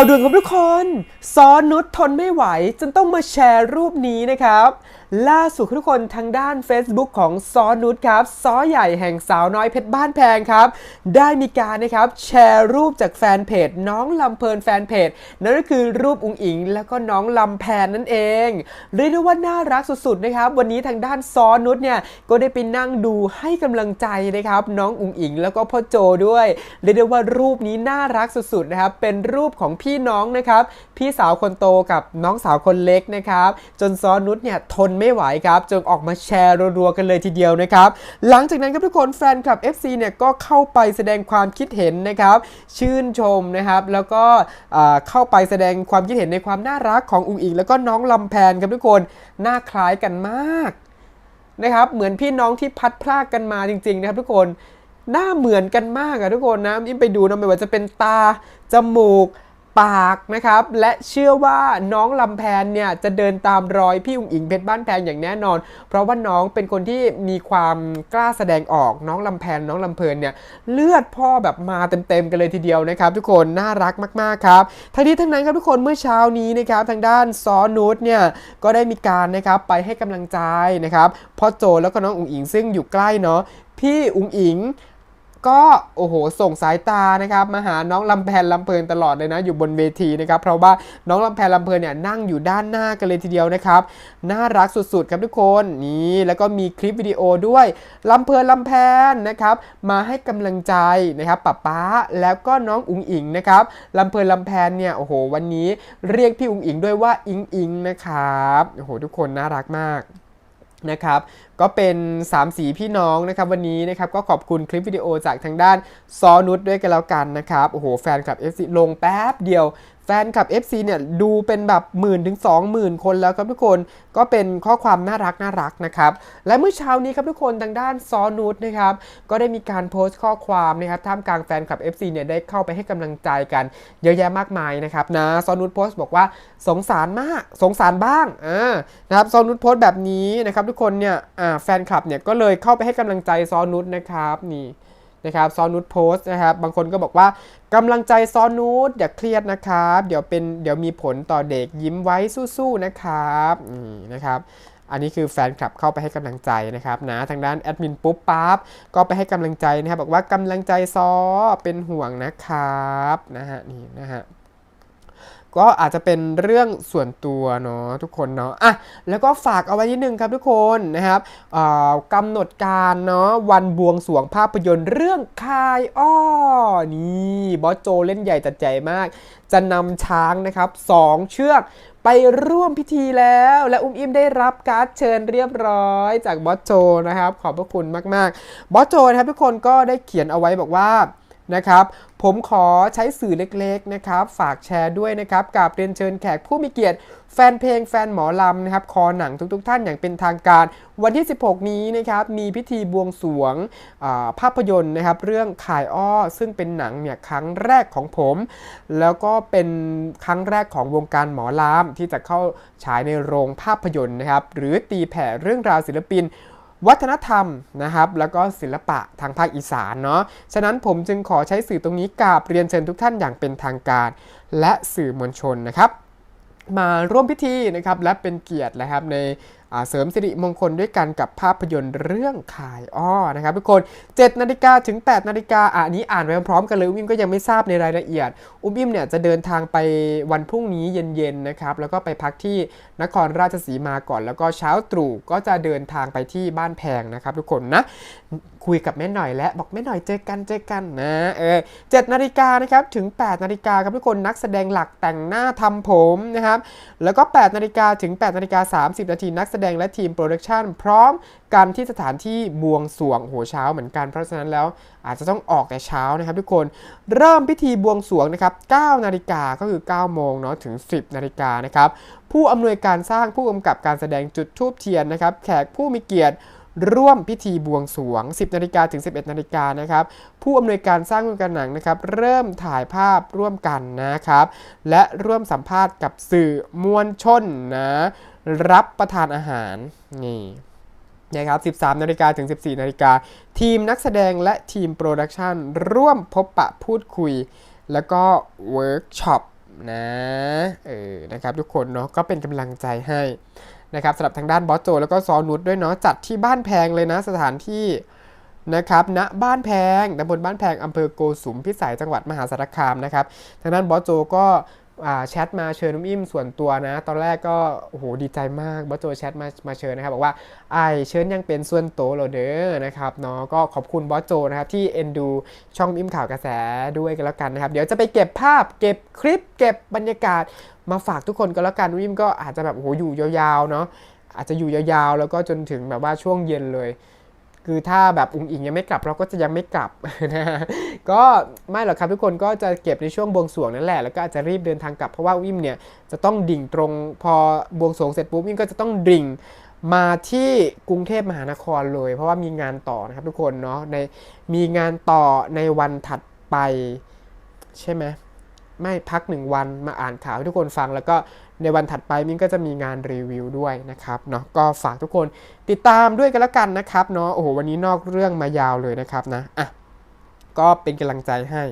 าวด่วนครับทุกคน ซอนนุชทนไม่ไหวจนต้องมาแชร์รูปนี้นะครับ ล่าสุดทุกคนทางด้าน Facebook ของซอนนุชครับซอใหญ่แห่งสาวน้อยเพชรบ้านแพงครับ ได้มีการนะครับแชร์รูปจากแฟนเพจ น้องลำเพลินแฟนเพจ นั่นก็คือรูปอุงอิง แล้วก็น้องลำแพนนั่นเองเรียกได้ว่าน่ารักสุดๆนะครับ วันนี้ทางด้านซอนนุชเนี่ยก็ได้ไปนั่งดูให้กำลังใจนะครับน้องอุงอิง แล้วก็พ่อโจด้วยเรียกได้ว่ารูปนี้น่ารักสุดๆนะครับเป็นรูปของพี่น้องนะครับพี่สาวคนโตกับน้องสาวคนเล็กนะครับจนซอนุชเนี่ยทนไม่ไหวครับจนออกมาแชร์รัวๆกันเลยทีเดียวนะครับ หลังจากนั้นครับทุกคนแฟนคลับ FC เนี่ยก็เข้าไปแสดงความคิดเห็นนะครับ ชื่นชมนะครับ แล้วก็เข้าไปแสดงความคิดเห็นในความน่ารักของอุงอิง แล้วก็น้องลำแพนครับทุกคนหน้าคล้ายกันมากนะครับ เหมือนพี่น้องที่พัดพรากกันมาจริง ๆ นะครับทุกคนหน้าเหมือนกันมากอะทุกคนนะยิ่งไปดูนะไม่ว่าจะเป็นตาจมูก ปากนะครับ และเชื่อว่าน้องลำแพนเนี่ยจะเดินตามรอยพี่อุ๋งอิงเพชรบ้านแพงอย่างแน่นอน เพราะว่าน้องเป็นคนที่มีความกล้าแสดงออกน้องลำแพนน้องลำเพลินเนี่ยเลือดพ่อแบบมาเต็มๆกันเลยทีเดียวนะครับ ทุกคนน่ารักมากๆครับทั้งนี้ทั้งนั้นครับทุกคนเมื่อเช้านี้นะครับทางด้านซอนูตเนี่ยก็ได้มีการนะครับไปให้กำลังใจนะครับพ่อโจแล้วก็น้องอุ๋งอิงซึ่งอยู่ใกล้เนาะพี่อุ๋งอิง ก็โอ้โหส่งสายตานะครับมาหาน้องลำแพนลำเพลินตลอดเลยนะอยู่บนเวทีนะครับเพราะว่าน้องลำแพนลำเพลินเนี่ยนั่งอยู่ด้านหน้ากันเลยทีเดียวนะครับน่ารักสุดๆครับทุกคนนี่แล้วก็มีคลิปวิดีโอด้วยลำเพลินลำแพนนะครับมาให้กำลังใจนะครับป๊าป๊าแล้วก็น้องอุ๋งอิงนะครับลำเพลินลำแพนเนี่ยโอ้โหวันนี้เรียกพี่อุ๋งอิงด้วยว่าอิงอิงนะครับโอ้โหทุกคนน่ารักมาก นะครับก็เป็น 3 สีพี่น้องนะครับวันนี้นะครับก็ขอบคุณคลิปวิดีโอจากทางด้านซอนุชด้วยกันแล้วกันนะครับโอ้โหแฟนคลับ FC ลงแป๊บเดียวแฟนคลับ FC เนี่ยดูเป็นแบบหมื่นถึง20,000 คนแล้วครับทุกคนก็เป็นข้อความน่ารักน่ารักนะครับและเมื่อเช้านี้ครับทุกคนทางด้านซอนุชนะครับก็ได้มีการโพสต์ข้อความนะครับท่ามกลางแฟนคลับ FC เนี่ยได้เข้าไปให้กำลังใจกันเยอะแยะมากมายนะครับนะซอนุชโพสต์บอกว่าสงสารมากสงสารบ้างอ่านะครับซอนุชโพสต์แบบนี้นะครับทุกคนเนี่ยแฟนคลับเนี่ยก็เลยเข้าไปให้กำลังใจซอนุชนะครับนี่ นะครับซอนูดโพสต์นะครับ บางคนก็บอกว่ากำลังใจซอนูดอย่าเครียดนะครับ เดี๋ยวเป็นเดี๋ยวมีผลต่อเด็กยิ้มไว้สู้ๆนะครับนี่นะครับอันนี้คือแฟนคลับเข้าไปให้กำลังใจนะครับนะทางด้านแอดมินปุ๊บปั๊บก็ไปให้กำลังใจนะครับบอกว่ากำลังใจซอเป็นห่วงนะครับนะฮะนี่นะฮะ ก็อาจจะเป็นเรื่องส่วนตัวเนาะทุกคนเนาะอะแล้วก็ฝากเอาไว้นิดนึงครับทุกคนนะครับอ่ากำหนดการเนาะวันบวงสรวงภาพยนตร์เรื่องคายอ้อนี่บอสโจเล่นใหญ่จัดใจมาก จะนำช้างนะครับสองเชือกไปร่วมพิธีแล้ว และอุ้มอิ่มได้รับการ์ดเชิญเรียบร้อยจากบอสโจนะครับ ขอบพระคุณมาก ๆ บอสโจนะครับทุกคนก็ได้เขียนเอาไว้บอกว่า นะครับ ผมขอใช้สื่อเล็กๆนะครับ ฝากแชร์ด้วยนะครับกับเรียนเชิญแขกผู้มีเกียรติ แฟนเพลงแฟนหมอลำนะครับ คอหนังทุกๆ ท่านอย่างเป็นทางการ วันที่ 16 นี้นะครับ มีพิธีบวงสวงภาพยนตร์นะครับ เรื่องขายอ้อซึ่งเป็นหนังเนี่ยครั้งแรกของผม แล้วก็เป็นครั้งแรกของวงการหมอลำที่จะเข้าฉายในโรงภาพยนตร์นะครับ หรือตีแผ่เรื่องราวศิลปิน วัฒนธรรมนะครับ แล้วก็ศิลปะทางภาคอีสานเนาะ ฉะนั้นผมจึงขอใช้สื่อตรงนี้กราบเรียนเชิญทุกท่านอย่างเป็นทางการ และสื่อมวลชนนะครับ มาร่วมพิธีนะครับและเป็นเกียรตินะครับใน เสริมสิริมงคลด้วยกันกับภาพยนตร์เรื่องขายอ้อนะครับทุกคน 7 นาฬิกาถึง 8 นาฬิกาอันนี้อ่านไปพร้อมกันเลย อุ้มอิมก็ยังไม่ทราบในรายละเอียด อุ้มอิมเนี่ยจะเดินทางไปวันพรุ่งนี้เย็นๆนะครับแล้วก็ไปพักที่นครราชสีมาก่อน แล้วก็เช้าตรู่ก็จะเดินทางไปที่บ้านแพงนะครับทุกคนนะคุยกับแม่หน่อยและบอกแม่หน่อยเจอกันเจอกันนะเออเจ็ดนาฬิกานะครับถึง8นาฬิกาครับทุกคนนักแสดงหลักแต่งหน้าทำผมนะครับแล้วก็8นาฬิกาถึง8นาฬิกา30 นาทีนักแสดงและทีมโปรดักชันพร้อมกันที่สถานที่บวงสรวงโหเช้าเหมือนกันเพราะฉะนั้นแล้วอาจจะต้องออกแต่เช้านะครับทุกคนเริ่มพิธีบวงสรวงนะครับ9นาฬิกาก็คือ 9 โมงเนาะถึง 10 นาฬิกานะครับผู้อำนวยการสร้างผู้กำกับการแสดงจุดทูบเทียนนะครับแขกผู้มีเกียรติ ร่วมพิธีบวงสรวง 10นาฬิกาถึง 11นาฬิกานะครับ ผู้อำนวยการสร้างโครงการหนังนะครับ เริ่มถ่ายภาพร่วมกันนะครับ และร่วมสัมภาษณ์กับสื่อมวลชนนะ รับประทานอาหารนี่นะครับ 13 นาฬิกาถึง 14 นาฬิกา ทีมนักแสดงและทีมโปรดักชันร่วมพบปะพูดคุย แล้วก็เวิร์กช็อปนะ เออ นะครับทุกคนเนาะ ก็เป็นกำลังใจให้ นะครับสำหรับทางด้านบอสโจแล้วก็ซอนุดด้วยเนาะจัดที่บ้านแพงเลยนะสถานที่นะครับณบ้านแพงตำบลบ้านแพงอำเภอโกสุมพิสัยจังหวัดมหาสารคามนะครับทางด้านบอสโจก็ แชทมาเชิญนุ่มอิ่มส่วนตัวนะ ตอนแรกก็โอ้โหดีใจมากบอสโจแชทมามาเชิญนะครับบอกว่าไอเชิญยังเป็นส่วนโตเราเด้อนะครับเนาะก็ขอบคุณบอสโจนะครับที่เอ็นดูช่องอิ่มข่าวกระแสด้วยกันแล้วกันนะครับ เดี๋ยวจะไปเก็บภาพเก็บคลิป เก็บบรรยากาศมาฝากทุกคนกันแล้วกันวิมก็อาจจะแบบโอ้โหอยู่ยาวๆเนาะอาจจะอยู่ยาวๆ แล้วก็จนถึงแบบว่าช่วงเย็นเลย คือถ้าแบบอุงอิงยังไม่กลับเราก็จะยังไม่กลับนะฮะก็ไม่หรอกครับทุกคนก็จะเก็บในช่วงบวงสรวงนั่นแหละแล้วก็อาจจะรีบเดินทางกลับเพราะว่าวิมเนี่ยจะต้องดิ่งตรงพอบวงสรวงเสร็จปุ๊บวิมก็จะต้องดิ่งมาที่กรุงเทพมหานครเลย เพราะว่ามีงานต่อนะครับทุกคนเนาะในมีงานต่อในวันถัดไปใช่ไหมไม่พักหนึ่งวันมาอ่านข่าวให้ทุกคนฟังแล้วก็ ในวันถัดไปมิ้นก็จะมีงานรีวิวด้วยนะครับเนาะก็ฝากทุกคนติดตามด้วยกันแล้วกันนะครับเนาะโอ้โหวันนี้นอกเรื่องมายาวเลยนะครับนะอะก็เป็นกำลังใจให้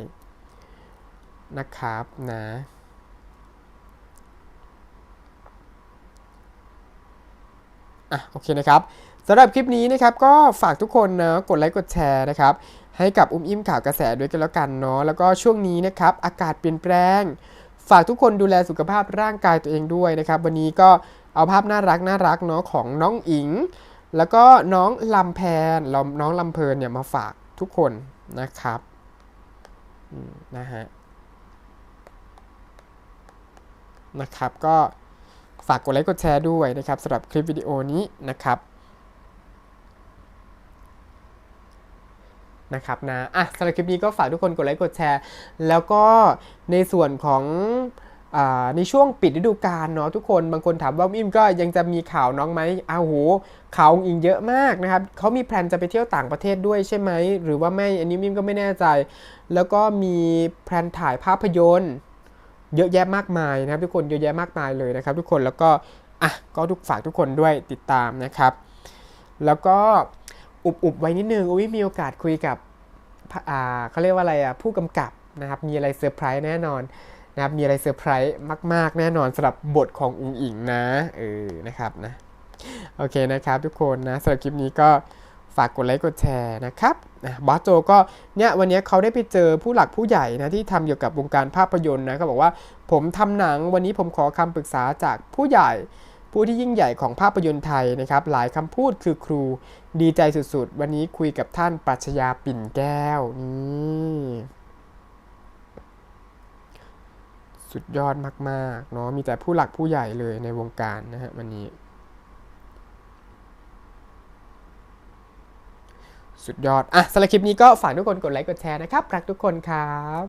นะครับนะอะโอเคนะครับสำหรับคลิปนี้นะครับก็ฝากทุกคนนะกดไลค์กดแชร์นะครับให้กับอุ้มอิ่มข่าวกระแสด้วยกันแล้วกันเนาะแล้วก็ช่วงนี้นะครับอากาศเปลี่ยนแปลง ฝากทุกคนดูแลสุขภาพร่างกายตัวเองด้วยนะครับ วันนี้ก็เอาภาพน่ารักน่ารักเนาะของน้องอิง แล้วก็น้องลำแพนน้องลำเพลินเนี่ยมาฝากทุกคนนะครับนะฮะนะครับก็ฝากกดไลค์กดแชร์ด้วยนะครับสำหรับคลิปวิดีโอนี้นะครับ นะครับนะอะสำหรับคลิปนี้ก็ฝากทุกคนกดไลค์กดแชร์ แล้วก็ในส่วนของในช่วงปิดฤดูกาลเนาะทุกคนบางคนถามว่าอิมก็ยังจะมีข่าวน้องไหมอ้าวโหข่าวอิงเยอะมากนะครับเขามีแพลนจะไปเที่ยวต่างประเทศด้วยใช่ไหมหรือว่าไม่อันนี้มิมก็ไม่แน่ใจ แล้วก็มีแพลนถ่ายภาพยนตร์ เยอะแยะมากมายนะครับ ทุกคนเยอะแยะมากมายเลยนะครับ ทุกคนแล้วก็อะก็ทุกฝากทุกคนด้วยติดตามนะครับ แล้วก็ อุบอุบไว้นิดนึงอุ้ยมีโอกาสคุยกับเขาเรียกว่าอะไรอะผู้กำกับนะครับ มีอะไรเซอร์ไพรส์แน่นอนนะครับ มีอะไรเซอร์ไพรส์มาก ๆ แน่นอนสำหรับบทของอุงอิงนะเออนะครับนะโอเคนะครับทุกคนนะสำหรับคลิปนี้ก็ฝากกดไลค์กดแชร์นะครับนะบอสโจก็เนี่ยวันนี้เขาได้ไปเจอผู้หลักผู้ใหญ่นะที่ทำเกี่ยวกับวงการภาพยนตร์นะเขาบอกว่าผมทำหนังวันนี้ผมขอคำปรึกษาจากผู้ใหญ่ ผู้ที่ยิ่งใหญ่ของภาพยนตร์ไทยนะครับ หลายคำพูดคือครูดีใจสุดๆ วันนี้คุยกับท่านปรัชญาปิ่นแก้วนี่สุดยอดมากๆเนาะมีแต่ผู้หลักผู้ใหญ่เลยในวงการนะฮะวันนี้ สุดยอด อะสำหรับคลิปนี้ก็ฝากทุกคนกดไลค์กดแชร์นะครับ รักทุกคนครับ